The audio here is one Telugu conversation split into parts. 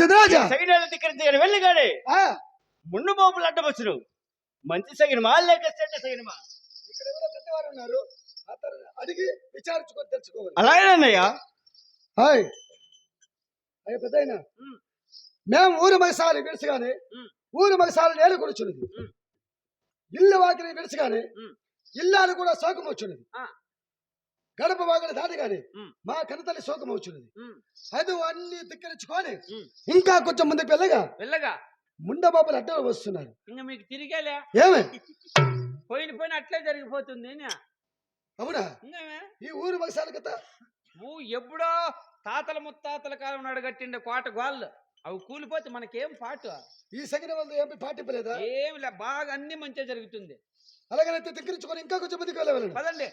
చంద్రరాజా సగినాల ధిక్కరించి వెళ్ళగానే ముండు మోపులు అడ్డవచ్చును మంచి చెడ్డ సగినమా పెద్దవారు ఉన్నారు అతను అడిగి విచారించుకొని తెలుసుకోవాలి అలాగేనయ్యా హాయ్ అయ్యా పెద్ద మేము ఊరు మగసారి విడిచగానే. ఊరు మగసారి నేల కూర్చున్నది. ఇల్లు వాకిలి విడిచగానే. ఇల్లాలు కూడా శోకం వచ్చినది ఆ. గడప వాకిలి దాటగానే. మా కనతల్లి శోకం వచ్చినది. అది అన్ని ధిక్కరించుకొని ఉమ్. ఇంకా కొంచెం ముందుకు వెళ్ళగా వెళ్ళగా ముండ బాబులు అడ్డం వస్తున్నారు ఇంకా మీకు తిరిగేలే ఏమే పోయిన పోయిన అట్లే జరిగిపోతుంది. అవునా? ఈ ఊరు కదా నువ్వు ఎప్పుడో తాతల ముత్తాతల కాలం నాడు కట్టిండే కోట గోళ్ళు అవి కూలిపోతే మనకేం పాటు? ఈ సగిన వాళ్ళు ఏమి పాటింపలేదా? ఏం లే బాగా అన్ని మంచిగా జరుగుతుంది. అలాగనైతే ధిక్కరించుకొని ఇంకా కొంచెం ముందుకు వెళ్ళవాలి పదండి!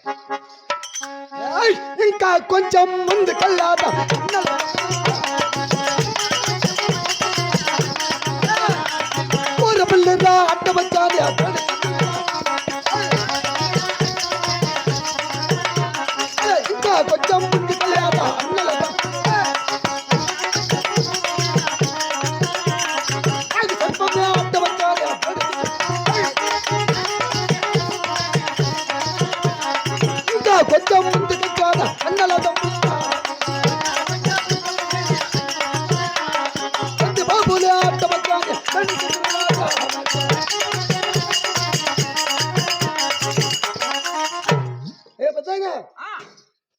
ఇంకా కొంచెం అడ్డవచ్చాలి ఇంకా కొంచెం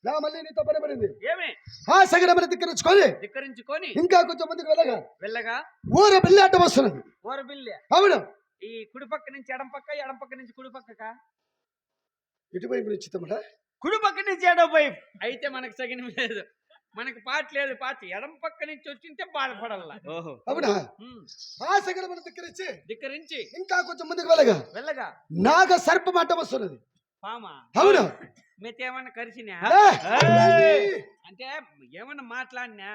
నా మళ్ళీ నీతో పని పడింది ఏమి? ఆ సగడమని ధిక్కరించుకొని ధిక్కరించుకొని ఇంకా కొంచెం ముందుకు వెళ్ళగా వెళ్ళగా ఊర పిల్లి అడ్డం వస్తున్నది. ఓరబిల్లె అవును. ఈ కుడి పక్క నుంచి ఎడం పక్క ఎడం పక్క నుంచి కుడి పక్కక? ఇటువైపు నుంచి తమ్ముడా కుడి పక్క నుంచి ఎడం వైపు అయితే మనకు సగినం లేదు. మనకి పాట లేదు పాట. ఎడం పక్క నుంచి వచ్చింటే బాధపడాల అవునా? ఆ సగడమని ధిక్కరించి ధిక్కరించి ఇంకా కొంచెం ముందుకు వెళ్ళగా వెళ్ళగా నాగ సర్పం అడ్డం వస్తున్నది. పామా? అవును. మీకేమన్నా కరిచినా! అంటే ఏమన్నా మాట్లాడినా?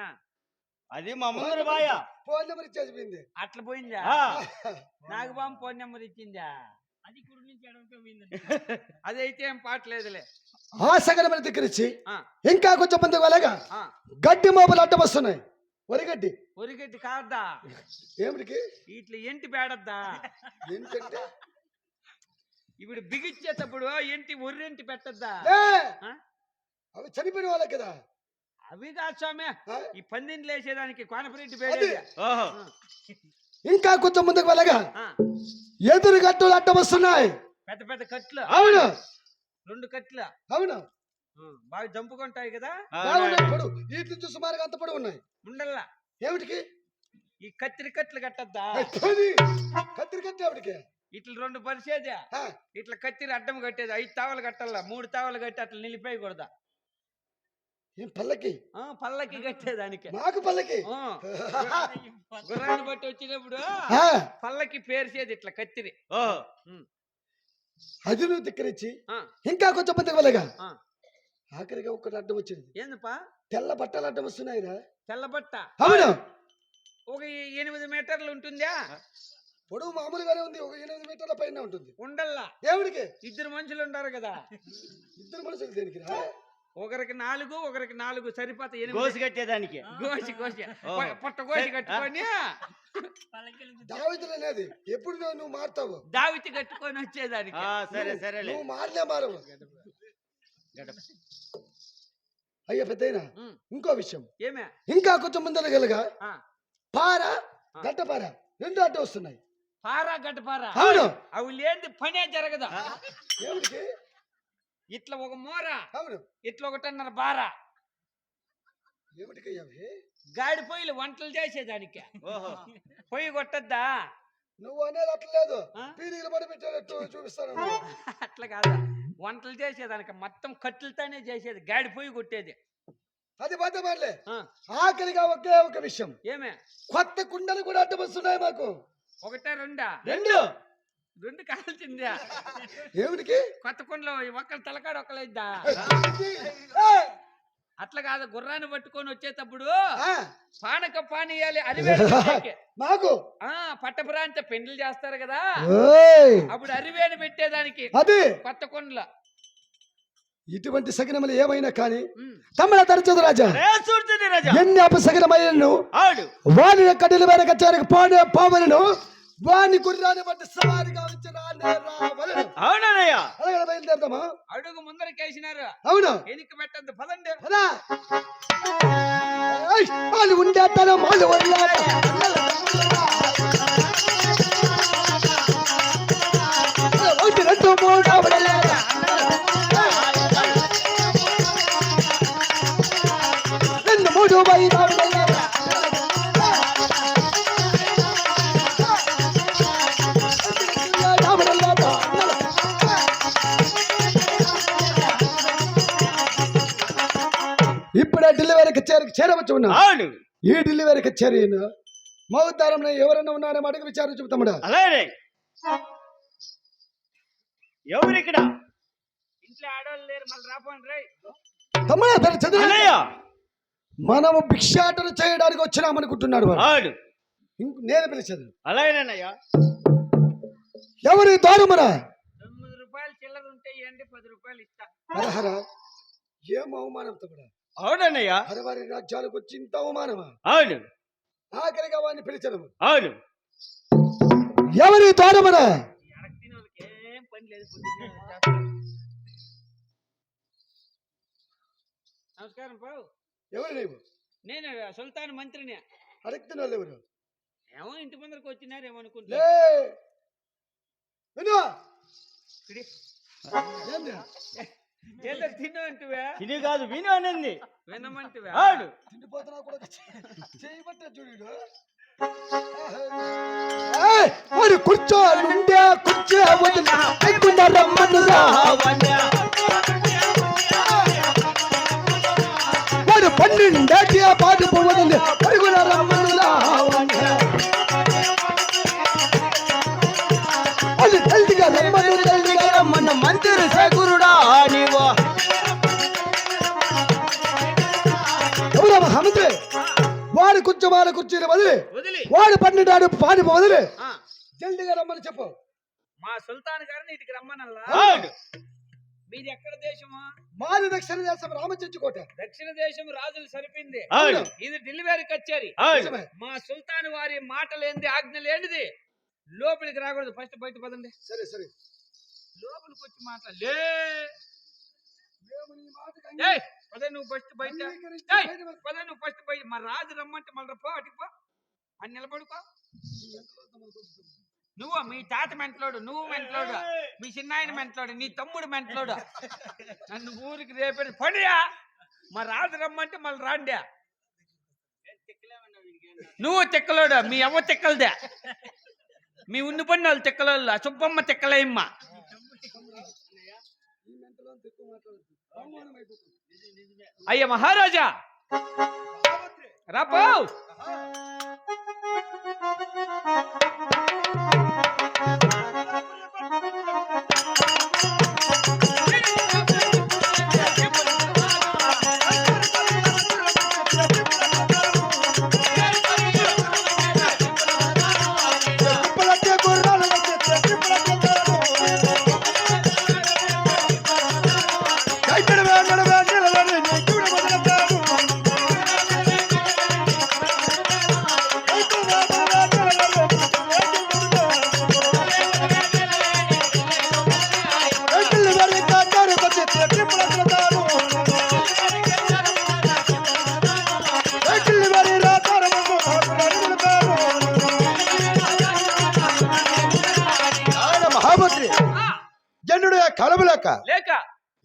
అది మా ముందర బాయ. ఫోన్ నెంబర్ ఇచ్చేసిపోయింది అట్లా పోయిందా? ఆ, నాగబాం ఫోన్ నెంబర్ ఇచ్చిందా? అది కుడి నుంచి ఎడమకే పోయింది అదైతే ఏం పాటలేదులే ఆ సగడమని ధిక్కరించి ఆ, ఇంకా కొంచెం ముందుకు వెళ్ళగా? ఆ, గడ్డి మోపులు అడ్డం వస్తున్నాయి. వరిగడ్డి ఒరిగడ్డి కాద్దా ఏమిటికి? ఇట్లా ఎంటి బేడద్దా ఏంటంటే ఇప్పుడు బిగిచ్చేటప్పుడు ఎంటి ఒర్రెంటి పెట్టద్దా? ఏ! ఆ? అవి చనిపోయిన వాళ్ళకి కదా. అవి కాదు స్వామి? ఈ పందిని లేసేదానికి కోనపరెడ్డి ఇంకా కొంచెం ముందుకు వెళ్ళగా ఎదురు గట్టులు అడ్డం వస్తున్నాయి. పెద్ద పెద్ద కట్లు. అవును. రెండు కట్లు. అవును. బాగా జంపుకుంటాయి కదా? వీటి నుంచి సుమారుగా అంత పొడవు ఉన్నాయి. ఉండల్లా. ఏమిటికి? ఈ కత్తిరి కట్లు కట్టద్దా. కత్తిరి కట్టి ఏమిటికి ఇట్లా రెండు పరిచేది. ఇట్లా కత్తిరి అడ్డం కట్టేది. ఐదు తావలు కట్టాలా మూడు తావలు కట్టి అట్లా నిలిపేయకూడదా? ఏం పల్లకి? ఆ, పల్లకి కట్టేదానికి. నాకు పల్లకి? ఆ, గుర్రాన్ని బట్టి వచ్చినప్పుడు ఆ, పల్లకి పేర్చేది ఇట్లా కత్తిరి. ఓహో అది నువ్వు ధిక్కరించి ఇంకా కొంచెం ఆ. ఆఖరిగా ఒక్కటి అడ్డం వచ్చింది. ఏందప్పా? తెల్ల బట్టలు అడ్డం వస్తున్నాయిరా. తెల్లబట్ట అవును. ఒక ఎనిమిది మీటర్లు ఉంటుందా? పొడవు మామూలుగానే ఉంది. ఒక ఎనిమిది మీటర్ల పైన ఉంటుంది. ఉండల్లా. ఏమిటికి ఇద్దరు మనుషులు ఉండారు కదా. ఇద్దరు మనుషులు దేనికి ఒకరికి నాలుగు ఒకరికి నాలుగు సరిపోత ఎనిమిది. గోసి కట్టేదానికి. గోసి. పొ- పొట్ట కోసి కట్టుకొని. దావితులు అనేది ఎప్పుడు నువ్వు నువ్వు మారుతావు? దావితి కట్టుకొని వచ్చేదానికి. ఆ, సరే సరేలే. నువ్వు మారలే మారవు. అయ్యా పెద్దయినా ఇంకో విషయం. ఏమే? ఇంకా కొంచెం ముందరగలగా? ఆ, పార ఆ. గడ్డపార రెండు అడ్డు వస్తున్నాయి. పారా గడ్డపారా అవును. అవి లేని పనే జరగదు. ఇట్లా ఒక మూర అవును. ఇట్లా ఒకటన్నర బార? గాడి పొయ్యిలు వంటలు చేసేదానికి. ఓహో. పొయ్యి కొట్టద్దా? నువ్వు అనేది అట్లా లేదు. పడి పెట్టేటట్టు చూపిస్తాను. అట్లా కాదు. వంటలు చేసేదానికి మొత్తం కట్టెలతోనే చేసేది. గాడి పొయ్యి కొట్టేది. అది ఆ, ఆఖరిగా ఒకే ఒక విషయం. ఏమే? కొత్త కుండలు కూడా అడ్డం వస్తున్నాయి మాకు. ఒకటే రెండా? రెండు. రెండు కాల్చిందా ఏమిటికి? కొత్త కొండలో ఒకళ్ళ తలకాడ ఒకళ్ళైద్దా! అట్లా కాదు గుర్రాన్ని పట్టుకొని వచ్చేటప్పుడు పానక పానీయాలి అరివేలు. మాకు ఆ పట్టపురాంత పెండ్లు చేస్తారు కదా! అప్పుడు అరివేలు పెట్టేదానికి కొత్త కొండలో. ఇటువంటి సగనములు ఏమైనా కానీ. తమ్ముడ తరచదు రాజా. ఎన్ని అపసగనమైనను వాని యొక్క డెలివరీ కచ్చారికి పోనే పోవలను. వాని గుర్రాన్ని బట్టి సవారిగా అలాగే బయలుదేరదామా? అడుగు ముందరకేసినారు అవును. వెనక్కి పెట్టద్దు పదండి. పదా. వాళ్ళు ఉండే తనం వాళ్ళు వదిలేత. కచేరికి చేరవచ్చు ఆడు ఈ డెలివరీ కచేరీ మౌతారంలో ఎవరైనా ఉన్నారో అడిగి విచారించు తమ్ముడు అలాగే. ఎవరు ఇక్కడ ఇంట్లో ఆడవాళ్ళు లేరు మళ్ళీ రాపోండి రై తమ్ముడు అతను చదువు మనము భిక్షాటన చేయడానికి వచ్చినామనుకుంటున్నాడు వాడు. నేను పిలిచేది అలాగేనన్నయ్య ఎవరి దారుమరా? తొమ్మిది రూపాయలు చిల్లర ఉంటే ఇవ్వండి పది రూపాయలు ఇస్తా. ఏం అవమానం తమ్ముడు? అవునన్నయ్య. హరవారి రాజ్యాలకు వచ్చి ఇంత అవమానమా? ఆడు ఆఖరిగా వాడిని పిలిచను ఆడు ఎవరి చేస్తారు. నమస్కారం బాబు ఎవరు నీవు? నేను సుల్తాన్ మంత్రిని. అడుగుతున్న వాళ్ళు ఎవరు? ఏమో ఇంటి ముందరకు వచ్చినారేమో అనుకుంటా లే! విను! ఇడి. ఏంది? ఏదో తిను అంటువే కాదు విను అనింది. వినమంటువే? ఆడు. తిండిపోతున్నా కూడా చేయబట్టే చూడు ఏయ్, వాడు కూర్చో నుండే కూర్చో వదిలి లేకుండా రమ్మనురా. వాడు పన్నెండేటి పాటు వదిలి. వాడు కూర్చొని వదిలి. వాడు పన్నెండాడు పాడి వదిలి. జల్దిగా రమ్మని చెప్పు. మా సుల్తాన్ గారిని ఇటుకి రమ్మనల్లా? మీది ఎక్కడ దేశమా? మాది దక్షిణ దేశం రామచంచుకోట దక్షిణ దేశం రాజులు సరిపింది. ఇది డెలివరీ కచేరి. నిజమే. మా సుల్తాన్ వారి మాట లేనిది ఆజ్ఞ లేనిది లోపలికి రాకూడదు. ఫస్ట్ బయట పదండి. సరే సరే. లోపలికి వచ్చి మాట్లాడలే ఏయ్ పద నువ్వు ఫస్ట్ బయట అంగీకరించి ఏయ్ బయట పద. పద నువ్వు ఫస్ట్ బయట మా రాజు రమ్మంటే మళ్ళీ పో అటుకు పో. అని నిలబడుకో. నువ్వు మీ తాత మెంట్లోడు నువ్వు మెంట్లోడు మీ చిన్నాయన మెంట్లోడు నీ తమ్ముడు మెంట్లోడు. నన్ను ఊరికి రేపటి పడియా మా రాజు రమ్మంటే మళ్ళీ రాండి నువ్వు తిక్కలోడు? మీ అవ్వ తిక్కలదే. మీ ఉన్ని పని వాళ్ళు తిక్కలోళ్ళు. సుబ్బమ్మ తిక్కలేయమ్మ ఈ మెంటలో ఎక్కువ మాట్లాడొద్దు. అవమానం అయ్య మహారాజా! రాపో! జనుడు కలబులేక లేక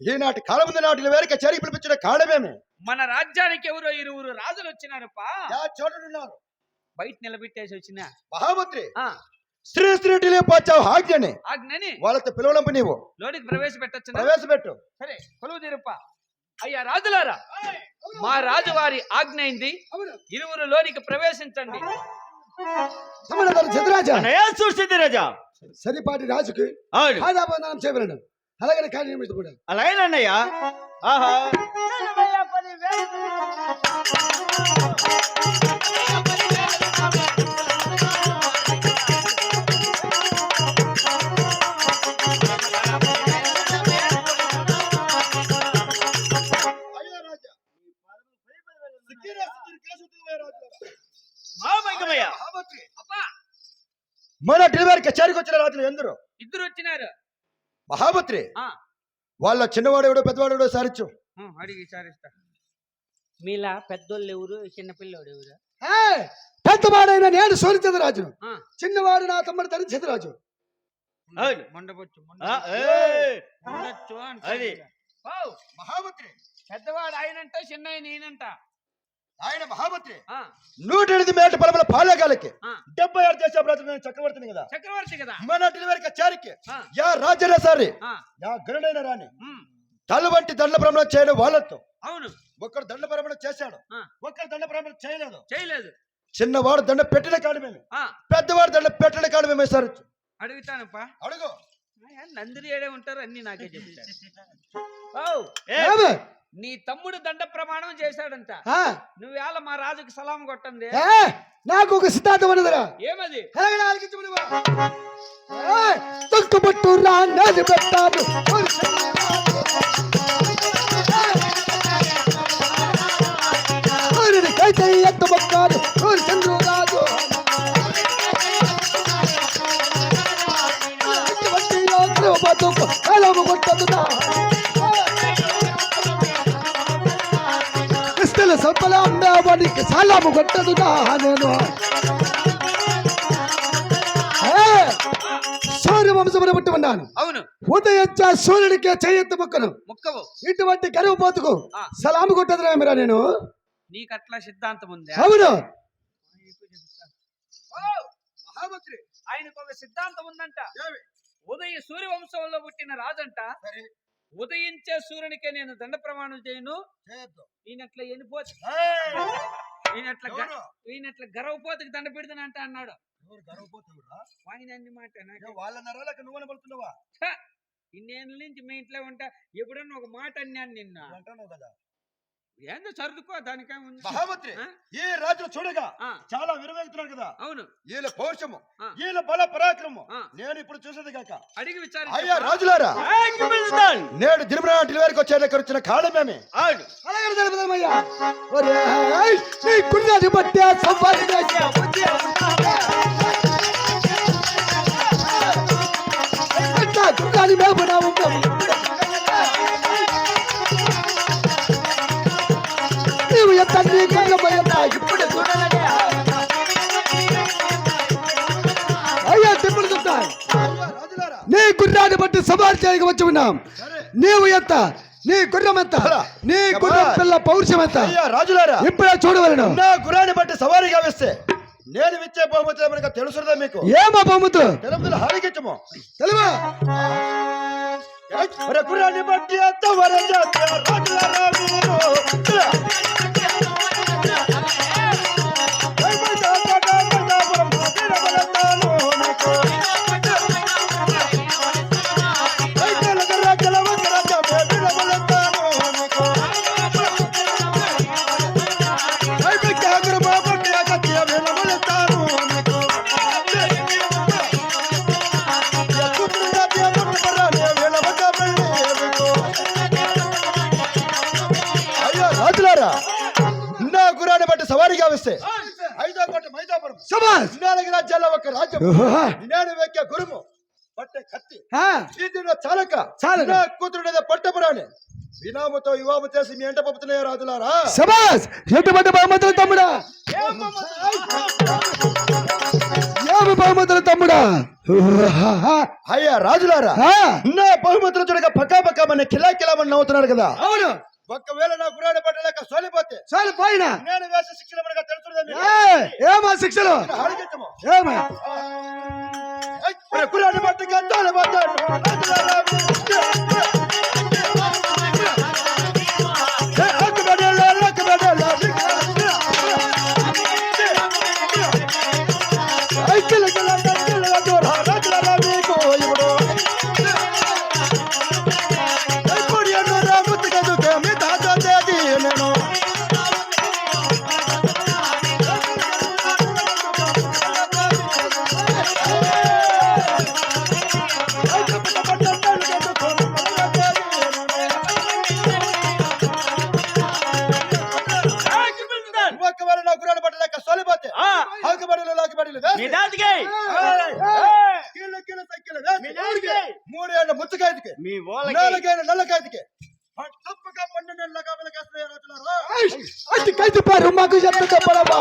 ఈనాటి కాలముందు నాటిన వేరిక చరి పిలిపించిన కాడమేమి మన రాజ్యానికి ఎవరో ఇరువురు రాజులు వచ్చినారప్పా యా చోటున్నారు బయట నిలబెట్టేసి వచ్చిన? మహామంత్రి శ్రీ శ్రీ టిలిపాచావు ఆజ్ఞని. ఆజ్ఞని? వాళ్ళతో పిలవలంపు నీవు లోనికి ప్రవేశపెట్టొచ్చునా? ప్రవేశపెట్టు. సరే కొలువు తీరుప్ప అయ్యా రాజులారా మా రాజువారి ఆజ్ఞ అయింది అవును ఇరువురు లోనికి ప్రవేశించండి. రాజా సరిపాటి రాజుకి చేయబడను అలాగే కానీ నిమిషం కూడా అలాగేనన్నయ్య ఆహా. మన డెలివరీ కచేరికి వచ్చిన రాజులు ఎందరు? ఇద్దరు వచ్చినారు. మహామంత్రి ఆ, వాళ్ళ చిన్నవాడెవడో పెద్దవాడెవడో సారిచ్చు. ఆ, అడిగి విచారిస్తా. మీలా పెద్దోళ్ళు ఎవరు చిన్నపిల్లోడు ఎవరు? పెద్దవాడైన నేను సూర్యచంద్రరాజు. చిన్నవాడు నా తమ్ముడు తల్లి చంద్రరాజు అవును. మండపొచ్చు మహామంత్రి పెద్దవాడు ఆయనంట చిన్న నేనంట. ఆయన మహామంత్రి నూట ఎనిమిది మేట పొలముల పాలేగాలకి ఆ. డెబ్బై ఆరు దేశ ప్రజలు చక్రవర్తిని కదా. చక్రవర్తి కదా. మన డెలివరీ కచేరికి ఆ, యా రాజన సారి. ఆ, యా గరుడైన రాణి తల వంటి దండ భ్రమణం చేయడం వాళ్ళతో. అవును. ఒకడు దండ భ్రమణం చేశాడు. ఆ. ఒకరు దండ భ్రమణం చేయలేదు. చేయలేదు. చిన్నవాడు దండ పెట్టిన కాడు మేము. పెద్దవాడు దండ పెట్టిన కాడు మేము సార్. అడుగుతానప్పా. అడుగు. ఆ, నందిరి ఏడే ఉంటారు అన్ని నాకే చెప్తారు ఓ నీ తమ్ముడు దండ ప్రమాణం చేశాడంట. ఆ, నువ్వేళ మా రాజుకి సలాం కొట్టండి. ఏ, నాకు ఒక సిద్ధాంతం ఉన్నదిరా ఏమది? తొక్కుబట్టు రాన్నది పెట్టాను. అమ్మేవాడికి సలాము కొట్టదునా నేను సూర్య వంశమును ఉన్నాను. అవును. ఉదయించ సూర్యుడికి చేయెత్తి మొక్కను. ముక్కవు. ఇటువంటి గరువు పోతుకు. సలాము కొట్టదురా మీరా నేను. నీకట్లా సిద్ధాంతం ఉందా? అవును. ఓ, ఆయనకు ఒక సిద్ధాంతం ఉందంట. ఉదయ సూర్యవంశంలో పుట్టిన రాజంట ఉదయించే సూర్యునికే నేను దండ ప్రమాణం చేయను. ఈయనట్ల ఎనిపోతు ఈయనట్ల ఈయనట్ల గర్వపోతుకి దండ పెడతానంట అన్నాడు. ఆయన అన్ని మాట నువ్వు! ఇన్నేళ్ళ నుంచి మీ ఇంట్లో ఉంటా ఎప్పుడన్నా ఒక మాట అన్నాను నిన్న. అంటున్నావు కదా. ఏందో సర్దుకో దానికేం ఉంది? మహామంత్రి? ఈ రాజు చూడగా చాలా విరవేగుతున్నారు కదా. అవును. వీళ్ళ పౌరుషము. వీళ్ళ బల పరాక్రమము. ఆ. నేను ఇప్పుడు చూసేది కాక అడిగి అయ్యా విచారి రాజులారా ఏయ్, కింపిస్తాను. నేడు దిరుమల డెలివరీకి వచ్చే వచ్చిన కాలమేమే అవును. అలాగే తెలుపుదామయ్యా నీ గుర్రాన్ని బట్టి సవారు చేయక వచ్చి ఉన్నాం. నీవు ఎంత? నీ గుర్రం ఎంత? నీ గుర్రం పిల్ల పౌరుషం ఎంత? రాజులారా. ఇప్పుడే చూడవలను. నా గురాన్ని బట్టి సవారీగా వేస్తే నేను ఇచ్చే బహుమతి మనకు తెలుసుదా మీకు? ఏమో బొమ్మతు తెలుపుదల హారికించము. తెలువా గుర్రాన్ని బట్టి అంత వరజాత రాజులారా ఇది చాలక పట్టపురాని వినాముతో చేసి మీ ఎంట పంపుతున్నాయో రాజులారా? ఎటువంటి బహుమతులు తమ్ముడా? ఏమి బహుమతులు తమ్ముడా? ఓహో. అయ్యా రాజులారా నా బహుమతులు చూడక పక్కా పక్కా మన కిలా కిలా మన నవ్వుతున్నారు కదా? అవును! ఒక్కవేళ నా గురాన్ని పట్టలేక సోలిపోతే చాలు పోయిన నేను వేసే శిక్షణ మనకు తెలుసుదా ఏమా శిక్షలు? ఏమా? గురాన్ని బట్టి గంటాలు ఖైదుకే మీ వాళ్ళకి నాలుగైన నెల ఖైదుకే తప్పక పన్నెండు నెలల కాపలా కాస్తున్నాయి రాజులారా అట్టి కైదు పారు మాకు ఎంత చెప్పడమా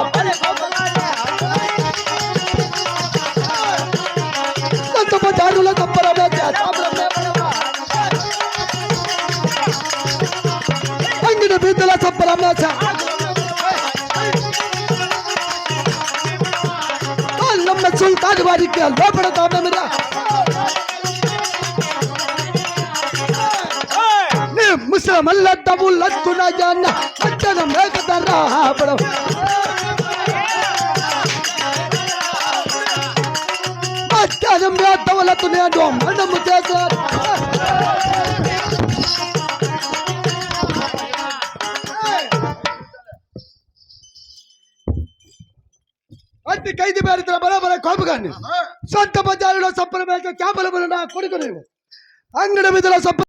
సంత బజారులో తప్పరమే అంగిన బీదల సంపరమే అల్లమ్మ సుల్తాన్ వారికి లోపడతామే మీరా నీ ముసలమల్ల తమ్ముళ్ళత్తున జన్న అచ్చన మేకదర్రా ఆపడం అచ్చనం తవలతు నేను మనము చేశారు. అట్టి ఖైదు పేరుతున్న బలబల కోపగాన్ని సొంత బజారులో సంపల మేక క్యాంపుల నా కొడుకు అంగడి మీద సంప